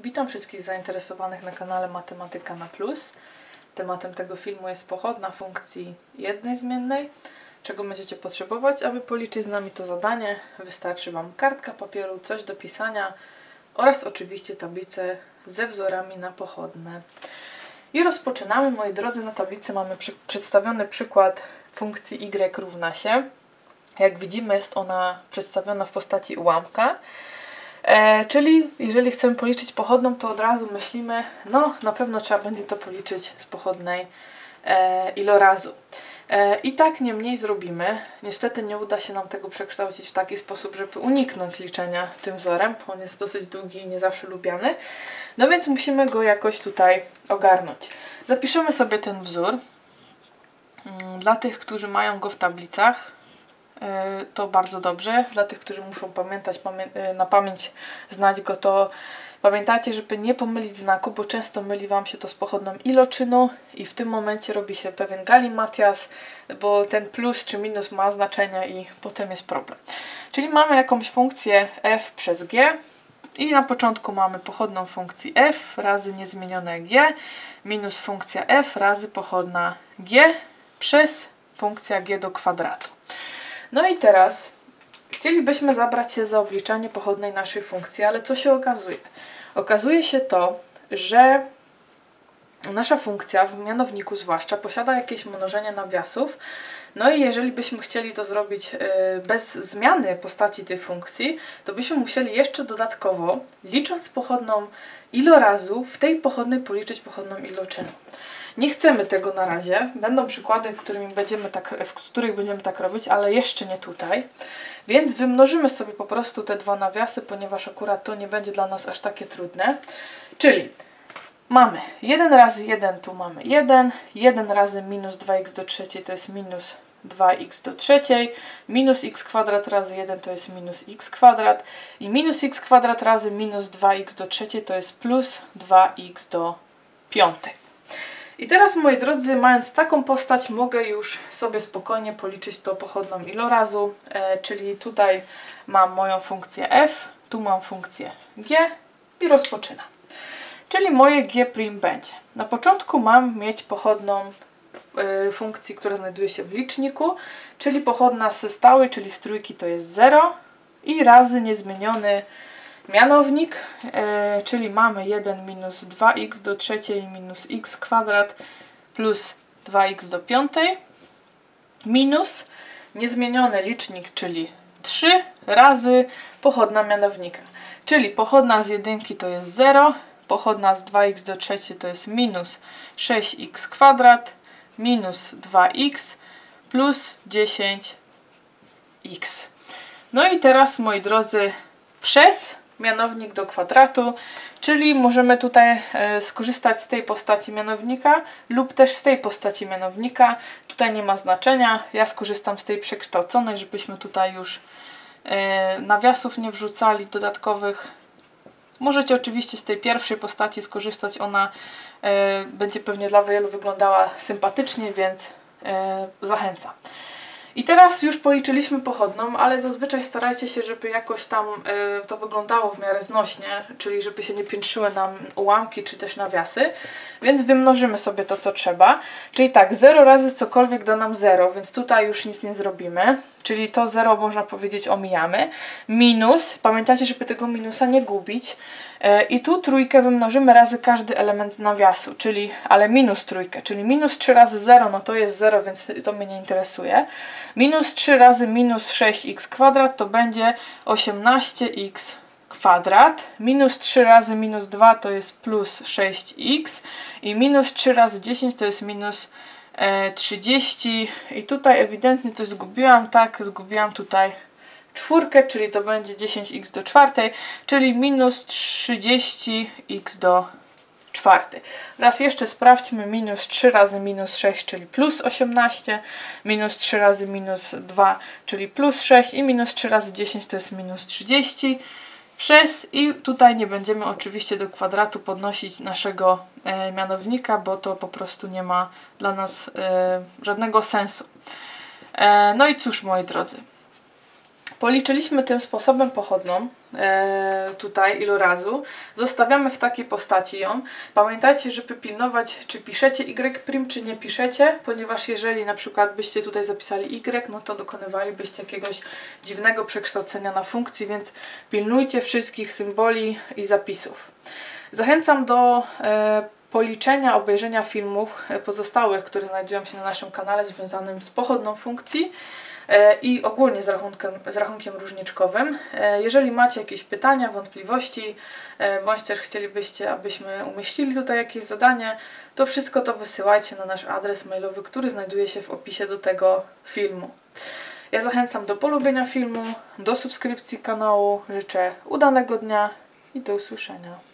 Witam wszystkich zainteresowanych na kanale Matematyka na Plus. Tematem tego filmu jest pochodna funkcji jednej zmiennej. Czego będziecie potrzebować, aby policzyć z nami to zadanie? Wystarczy Wam kartka papieru, coś do pisania oraz oczywiście tablicę ze wzorami na pochodne. I rozpoczynamy, moi drodzy, na tablicy mamy przy, przedstawiony przykład funkcji y równa się. Jak widzimy jest ona przedstawiona w postaci ułamka. E, czyli jeżeli chcemy policzyć pochodną, to od razu myślimy, no na pewno trzeba będzie to policzyć z pochodnej e, ilorazu. E, I tak niemniej zrobimy. Niestety nie uda się nam tego przekształcić w taki sposób, żeby uniknąć liczenia tym wzorem. On jest dosyć długi i nie zawsze lubiany. No więc musimy go jakoś tutaj ogarnąć. Zapiszemy sobie ten wzór. Mm, Dla tych, którzy mają go w tablicach, to bardzo dobrze. Dla tych, którzy muszą pamiętać pamię e, na pamięć, znać go, to pamiętajcie, żeby nie pomylić znaku, bo często myli Wam się to z pochodną iloczynu i w tym momencie robi się pewien galimatias, bo ten plus czy minus ma znaczenia i potem jest problem. Czyli mamy jakąś funkcję f przez g i na początku mamy pochodną funkcji f razy niezmienione g minus funkcja f razy pochodna g przez funkcja g do kwadratu. No i teraz chcielibyśmy zabrać się za obliczanie pochodnej naszej funkcji, ale co się okazuje? Okazuje się to, że nasza funkcja w mianowniku zwłaszcza posiada jakieś mnożenie nawiasów. No i jeżeli byśmy chcieli to zrobić y, bez zmiany postaci tej funkcji, to byśmy musieli jeszcze dodatkowo, licząc pochodną ilorazu, w tej pochodnej policzyć pochodną iloczynu. Nie chcemy tego na razie. Będą przykłady, którymi będziemy tak, w których będziemy tak robić, ale jeszcze nie tutaj. Więc wymnożymy sobie po prostu te dwa nawiasy, ponieważ akurat to nie będzie dla nas aż takie trudne. Czyli mamy 1 razy 1, tu mamy 1, 1 razy minus 2x do trzeciej to jest minus 2x do trzeciej, minus x kwadrat razy 1 to jest minus x kwadrat i minus x kwadrat razy minus 2x do trzeciej to jest plus 2x do piątej. I teraz, moi drodzy, mając taką postać, mogę już sobie spokojnie policzyć to pochodną ilorazu, e, czyli tutaj mam moją funkcję f, tu mam funkcję g i rozpoczynam. Czyli moje g' będzie. Na początku mam mieć pochodną y, funkcji, która znajduje się w liczniku, czyli pochodna z stałej, czyli z trójki to jest 0 i razy niezmieniony mianownik, e, czyli mamy 1 minus 2x do trzeciej minus x kwadrat plus 2x do piątej minus niezmieniony licznik, czyli 3 razy pochodna mianownika. Czyli pochodna z jedynki to jest 0, pochodna z 2x do trzeciej to jest minus 6x kwadrat minus 2x plus 10x. No i teraz, moi drodzy, przez mianownik do kwadratu, czyli możemy tutaj e, skorzystać z tej postaci mianownika lub też z tej postaci mianownika. Tutaj nie ma znaczenia, ja skorzystam z tej przekształconej, żebyśmy tutaj już e, nawiasów nie wrzucali dodatkowych. Możecie oczywiście z tej pierwszej postaci skorzystać, ona e, będzie pewnie dla wielu wyglądała sympatycznie, więc zachęcam. I teraz już policzyliśmy pochodną, ale zazwyczaj starajcie się, żeby jakoś tam y, to wyglądało w miarę znośnie, czyli żeby się nie piętrzyły nam ułamki czy też nawiasy, więc wymnożymy sobie to, co trzeba. Czyli tak, 0 razy cokolwiek da nam 0, więc tutaj już nic nie zrobimy, czyli to 0 można powiedzieć omijamy. Minus, pamiętajcie, żeby tego minusa nie gubić, E, I tu trójkę wymnożymy razy każdy element nawiasu, czyli, ale minus trójkę, czyli minus 3 razy 0, no to jest 0, więc to mnie nie interesuje. Minus 3 razy minus 6x kwadrat to będzie 18x kwadrat. Minus 3 razy minus 2 to jest plus 6x i minus 3 razy 10 to jest minus 30 e, i tutaj ewidentnie coś zgubiłam, tak, zgubiłam tutaj czwórkę, czyli to będzie 10x do czwartej, czyli minus 30x do czwartej. Raz jeszcze sprawdźmy minus 3 razy minus 6, czyli plus 18, minus 3 razy minus 2, czyli plus 6 i minus 3 razy 10 to jest minus 30 przez i tutaj nie będziemy oczywiście do kwadratu podnosić naszego e, mianownika, bo to po prostu nie ma dla nas e, żadnego sensu. E, no i cóż moi drodzy, Policzyliśmy tym sposobem pochodną, tutaj ilorazu. Zostawiamy w takiej postaci ją. Pamiętajcie, żeby pilnować, czy piszecie Y', czy nie piszecie, ponieważ jeżeli na przykład byście tutaj zapisali Y, no to dokonywalibyście jakiegoś dziwnego przekształcenia na funkcji, więc pilnujcie wszystkich symboli i zapisów. Zachęcam do e, policzenia, obejrzenia filmów e, pozostałych, które znajdują się na naszym kanale związanym z pochodną funkcji e, i ogólnie z rachunkiem, z rachunkiem różniczkowym. E, Jeżeli macie jakieś pytania, wątpliwości, e, bądź też chcielibyście, abyśmy umieścili tutaj jakieś zadanie, to wszystko to wysyłajcie na nasz adres mailowy, który znajduje się w opisie do tego filmu. Ja zachęcam do polubienia filmu, do subskrypcji kanału. Życzę udanego dnia i do usłyszenia.